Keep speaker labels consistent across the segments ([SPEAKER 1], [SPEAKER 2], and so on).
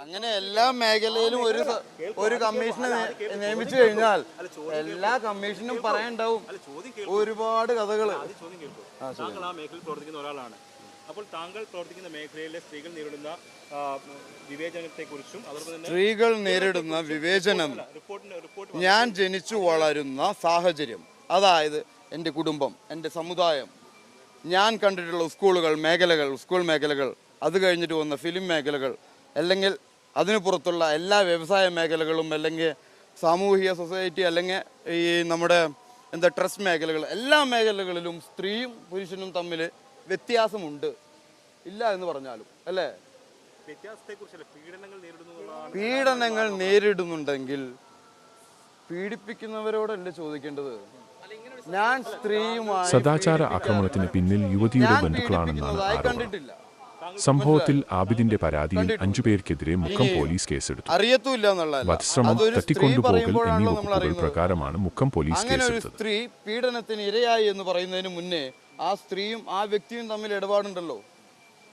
[SPEAKER 1] അങ്ങനെ എല്ലാ മേഖലയിലും ഒരു ഒരു കമ്മീഷനെ നിയമിച്ചു കഴിഞ്ഞാൽ എല്ലാ കമ്മീഷനും പറയണ്ടാവും. ഒരുപാട്
[SPEAKER 2] കഥകൾ. താങ്കൾ ആ മേഖലയിൽ പ്രവർത്തിക്കുന്ന ഒരാളാണ്. അപ്പോൾ താങ്കൾ പ്രവർത്തിക്കുന്ന മേഖലയിലെ സ്ത്രീകൾ നേരിടുന്ന വിവേചനത്തെക്കുറിച്ചും
[SPEAKER 1] സ്ത്രീകൾ നേരിടുന്ന വിവേചനം ഞാൻ ജനിച്ചു വളരുന്ന സാഹചര്യം അതായത് എന്റെ കുടുംബം എന്റെ സമുദായം. ഞാൻ കണ്ടിട്ടുള്ള സ്കൂളുകൾ മേഖലകൾ സ്കൂൾ മേഖലകൾ അത് കഴിഞ്ഞിട്ട് വന്ന ഫിലിം മേഖലകൾ അല്ലെങ്കിൽ അതിനു പുറത്തുള്ള എല്ലാ വ്യവസായ മേഖലകളും അല്ലെങ്കിൽ സാമൂഹിക സൊസൈറ്റി അല്ലെങ്കിൽ ഈ നമ്മുടെ എന്താ ട്രസ്റ്റ് മേഖലകൾ എല്ലാ മേഖലകളിലും സ്ത്രീയും പുരുഷനും തമ്മിൽ വ്യത്യാസമുണ്ട്. ഇല്ല എന്ന് പറഞ്ഞാലും അല്ലേ?
[SPEAKER 2] വ്യത്യാസത്തെക്കുറിച്ചല്ല പീഡനങ്ങൾ നേരിടുന്നു
[SPEAKER 1] പീഡനങ്ങൾ നേരിടുന്നുണ്ടെങ്കിൽ പീഡിപ്പിക്കുന്നവരോടല്ലേ ചോദിക്കേണ്ടത്? ഞാൻ സ്ത്രീയുമായി
[SPEAKER 3] സദാചാര ആക്രമണത്തിന് പിന്നിൽ യുവതിയുടെ
[SPEAKER 1] ഞാൻ
[SPEAKER 3] ബന്ധുക്കളാണെന്നാണ് ആരോപണം.
[SPEAKER 1] കണ്ടിട്ടില്ല.
[SPEAKER 3] സംഭവത്തിൽ ആബിദിന്റെ പരാതിയിൽ അഞ്ചുപേർക്കെതിരെ മുക്കം പോലീസ് കേസെടുത്തു. വധശ്രമം തട്ടിക്കൊണ്ടുപോകൽ എന്നീ വകുപ്പുകൾ പ്രകാരമാണ് മുക്കം പോലീസ്
[SPEAKER 1] അങ്ങനെ ഒരു
[SPEAKER 3] കേസെടുത്തത്.
[SPEAKER 1] സ്ത്രീ പീഡനത്തിന് ഇരയായി എന്ന് പറയുന്നതിന് മുന്നേ ആ സ്ത്രീയും ആ വ്യക്തിയും തമ്മിൽ ഇടപാടുണ്ടല്ലോ.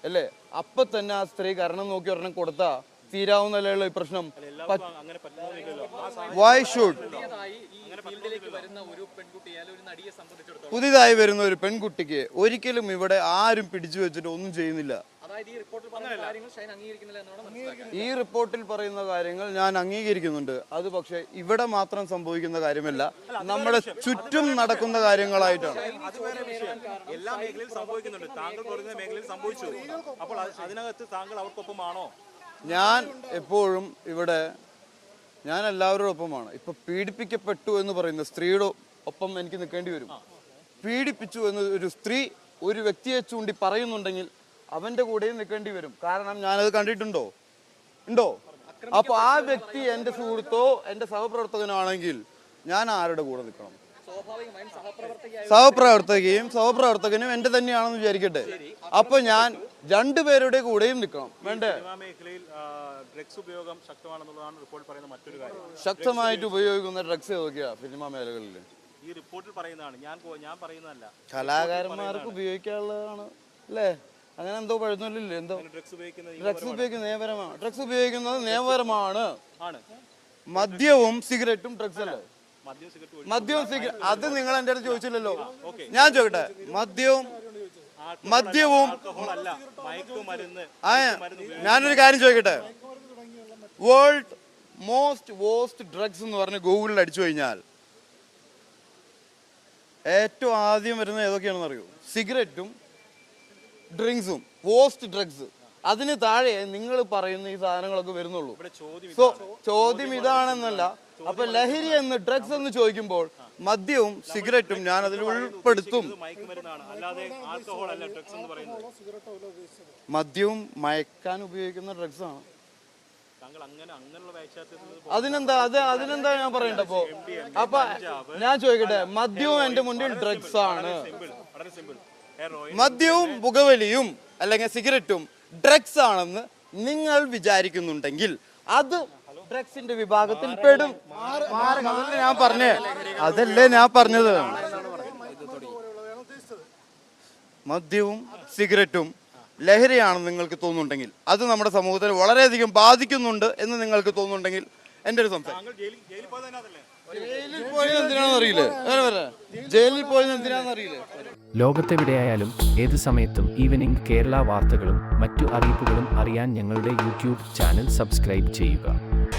[SPEAKER 1] അല്ലേ? അപ്പൊ തന്നെ ആ സ്ത്രീ കാരണം നോക്കി ഒരെണ്ണം കൊടുത്താ തീരാവുന്നല്ലേ ഈ പ്രശ്നം. വൈ ഷുഡ് പുതിയതായി വരുന്ന ഒരു പെൺകുട്ടിക്ക് ഒരിക്കലും ഇവിടെ ആരും പിടിച്ചു വെച്ചിട്ട് ഒന്നും ചെയ്യുന്നില്ല. ഈ റിപ്പോർട്ടിൽ പറയുന്ന കാര്യങ്ങൾ ഞാൻ അംഗീകരിക്കുന്നുണ്ട്. അത് പക്ഷേ ഇവിടെ മാത്രം സംഭവിക്കുന്ന കാര്യമല്ല. നമ്മുടെ ചുറ്റും നടക്കുന്ന കാര്യങ്ങളായിട്ടാണ്.
[SPEAKER 2] എല്ലാ മേഖലയിൽ സംഭവിക്കുന്നുണ്ട്. താങ്കൾ പ്രവർത്തിക്കുന്ന മേഖലയിൽ സംഭവിച്ചു. അപ്പോൾ അതിനകത്ത് താങ്കൾ അവർക്കൊപ്പമാണോ?
[SPEAKER 1] ഞാൻ എപ്പോഴും ഇവിടെ ഞാൻ എല്ലാവരുടെ ഒപ്പമാണ് ഇപ്പൊ പീഡിപ്പിക്കപ്പെട്ടു എന്ന് പറയുന്ന സ്ത്രീയുടെ ഒപ്പം എനിക്ക് നിൽക്കേണ്ടി വരും. പീഡിപ്പിച്ചു എന്ന് ഒരു സ്ത്രീ ഒരു വ്യക്തിയെ ചൂണ്ടി പറയുന്നുണ്ടെങ്കിൽ അവന്റെ കൂടെയും നിൽക്കേണ്ടി വരും. കാരണം ഞാനത് കണ്ടിട്ടുണ്ടോ? ഉണ്ടോ? അപ്പൊ ആ വ്യക്തി എന്റെ സുഹൃത്തോ എന്റെ സഹപ്രവർത്തകനോ ആണെങ്കിൽ ഞാൻ ആരുടെ കൂടെ നിൽക്കണം? സഹപ്രവർത്തകയും സഹപ്രവർത്തകനും എന്റെ തന്നെയാണെന്ന് വിചാരിക്കട്ടെ. അപ്പൊ ഞാൻ രണ്ടുപേരുടെ കൂടെയും നിൽക്കണം. വേണ്ടേ? ശക്തമായിട്ട് ഉപയോഗിക്കുന്ന ഡ്രഗ്സ് ഏതൊക്കെയാ സിനിമാ മേഖലകളിൽ
[SPEAKER 2] ഈ റിപ്പോർട്ടിൽ പറയുന്നതാണ്. ഞാൻ ഞാൻ പറയുന്നതല്ല.
[SPEAKER 1] കലാകാരന്മാർക്ക് ഉപയോഗിക്കാനുള്ളതാണ് അല്ലേ? അങ്ങനെ എന്തോ പഴുതില്ലേ എന്തോ.
[SPEAKER 2] ഡ്രഗ്സ് ഉപയോഗിക്കുന്ന
[SPEAKER 1] ഡ്രഗ്സ് ഉപയോഗിക്കുന്നത് നിയമപരമാണ്. ഡ്രഗ്സ് ഉപയോഗിക്കുന്നത് നിയമപരമാണ്. മദ്യവും സിഗരറ്റും ഡ്രഗ്സ് അല്ലേ? മദ്യവും സിഗരറ്റ് അത് നിങ്ങൾ എന്റെ അടുത്ത് ചോദിച്ചില്ലല്ലോ. ഞാൻ ചോദിക്കട്ടെ മദ്യവും മദ്യവും ഞാനൊരു കാര്യം ചോദിക്കട്ടെ. വേൾഡ് മോസ്റ്റ് വോസ്റ്റ് ഡ്രഗ്സ് എന്ന് പറഞ്ഞ് ഗൂഗിളിൽ അടിച്ചു കഴിഞ്ഞാൽ ഏറ്റവും ആദ്യം വരുന്നത് ഏതൊക്കെയാണെന്ന് അറിയോ സിഗരറ്റും ഡ്രിങ്ക്സും പോസ്റ്റ് ഡ്രഗ്സ് അതിന് താഴെ നിങ്ങൾ പറയുന്ന ഈ സാധനങ്ങളൊക്കെ വരുന്നുള്ളൂ. സോ ചോദ്യം ഇതാണെന്നല്ല. അപ്പൊ ലഹരി എന്ന് ഡ്രഗ്സ് എന്ന് ചോദിക്കുമ്പോൾ മദ്യവും സിഗരറ്റും ഞാൻ അതിൽ ഉൾപ്പെടുത്തും. മദ്യവും മയക്കാൻ ഉപയോഗിക്കുന്ന ഡ്രഗ്സ് ആണ്. അതിനെന്താ അത് അതിനെന്താ ഞാൻ പറയണ്ട അപ്പൊ അപ്പൊ ഞാൻ ചോദിക്കട്ടെ മദ്യവും എന്റെ മുന്നിൽ ഡ്രഗ്സ് ആണ്. മദ്യവും പുകവലിയും അല്ലെങ്കിൽ സിഗരറ്റും ഡ്രഗ്സ് ആണെന്ന് നിങ്ങൾ വിചാരിക്കുന്നുണ്ടെങ്കിൽ അത് ഡ്രഗ്സിന്റെ വിഭാഗത്തിൽ പെടും. അതല്ലേ ഞാൻ പറഞ്ഞേ. അതല്ലേ ഞാൻ പറഞ്ഞത്. മദ്യവും സിഗരറ്റും ലഹരിയാണെന്ന് നിങ്ങൾക്ക് തോന്നുന്നുണ്ടെങ്കിൽ അത് നമ്മുടെ സമൂഹത്തിൽ വളരെയധികം ബാധിക്കുന്നുണ്ട് എന്ന് നിങ്ങൾക്ക് തോന്നുന്നുണ്ടെങ്കിൽ എന്റെ ഒരു സംശയം
[SPEAKER 2] ജയിലിൽ ജയിലിൽ പോയത്
[SPEAKER 1] ജയിലിൽ പോയത് എന്തിനാണെന്ന് അറിയില്ലേ? വേറെ വേറെ. ജയിലിൽ പോയത് എന്തിനാണെന്ന് അറിയില്ലേ?
[SPEAKER 4] ലോകത്തെവിടെയായാലും ഏത് സമയത്തും ഈവനിംഗ് കേരള വാർത്തകളും മറ്റു അറിയിപ്പുകളും അറിയാൻ ഞങ്ങളുടെ യൂട്യൂബ് ചാനൽ സബ്സ്ക്രൈബ് ചെയ്യുക.